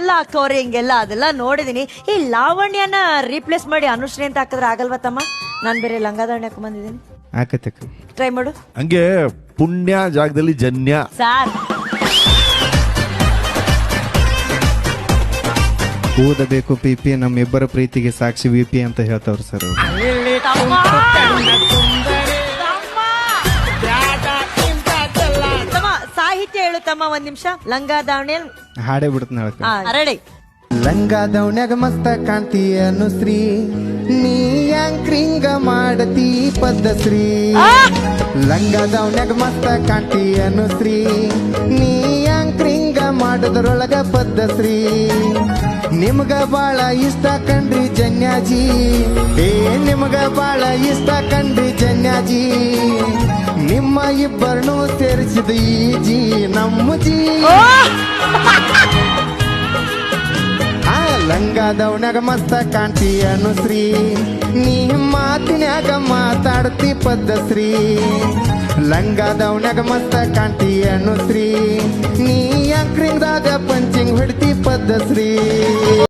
ಎಲ್ಲ ಹಾಕೋರಿ ಹಿಂಗೆಲ್ಲ ಅದೆಲ್ಲ ನೋಡಿದೀನಿ. ಈ ಲಾವಣ್ಯನ ರೀಪ್ಲೇಸ್ ಮಾಡಿ ಅನುಶ್ರೀ ಅಂತ ಹಾಕಿದ್ರೆ ಆಗಲ್ವಾ ತಮ್ಮ? ನಾನ್ ಬೇರೆ ಲಂಗಾದಾವಣಿ ಹಾಕೊಂಡ್ ಬಂದಿದ್ದೀನಿ. ಆಕತಕ್ಕ ಟ್ರೈ ಮಾಡು. ಹಂಗೆ ಪುಣ್ಯ ಜಾಗದಲ್ಲಿ ಜನ್ಯ. ಸಾರ್. ಓದಬೇಕು ಪಿ ಪಿ ನಮ್ಮಿಬ್ಬರ ಪ್ರೀತಿಗೆ ಸಾಕ್ಷಿ ವಿ ಪಿ ಅಂತ ಹೇಳ್ತಾವ್ರು ಸರ್ ಅವ್ರು. ತಮ್ಮ! ತಮ್ಮ! ಸಾಹಿತ್ಯ ಹೇಳು ತಮ್ಮ ಒಂದ್ ನಿಮಿಷ. ಲಂಗಾದಾವಣಿ ಹಾಡೇ ಬಿಡ್ತಾನೆ ಹೇಳಕ್ಕ ಲಂಗಾ ಲಂಗ ದೌಣ್ಯಾಗ ಮಸ್ತ ಕಾಣ್ತೀಯ ಅನುಶ್ರೀ. ನೀ ಯಾಂಕ್ರಿಂಗ ಮಾಡತಿ ಪದ್ಧಶ್ರೀ? ಲಂಗ ದೌಣ್ಯಾಗ ಮಸ್ತ ಕಾಣ್ತೀಯ ಅನುಶ್ರೀ. ನೀ ಯಾಂಕ್ರಿಂಗ ಮಾಡೋದ್ರೊಳಗ ಪದ್ಧಶ್ರೀ? ನಿಮ್ಗ ಬಾಳ ಇಷ್ಟ ಕಂಡ್ರಿ ಜನ್ಯಾಜಿ. ಏ ನಿಮ್ಗ ಬಾಳ ಇಷ್ಟ ಕಂಡ್ರಿ ಜನ್ಯಾಜಿ. ನಿಮ್ಮ ಇಬ್ಬರನ್ನು ಸೇರಿಸಿದ ಈ ಜಿ ನಮ್ಮ ಜೀ. ಆ ಲಂಗಾದವನಾಗ ಮಸ್ತ ಕಾಣ್ತಿ ಅನುಶ್ರೀ ನೀ ಮಾತಿನಾಗ ಮಾತಾಡ್ತಿ ಪದ್ಧಶ್ರೀ ಲಂಗಾದವನಾಗ ಮಸ್ತ ಕಾಣ್ತಿ ಅನುಶ್ರೀ ನೀ ಅಂಕ್ರಿಂಗ್ದಾಗ ಪಂಚಿಂಗ್ ಹೊಡ್ತಿ ಪದ್ಧಶ್ರೀ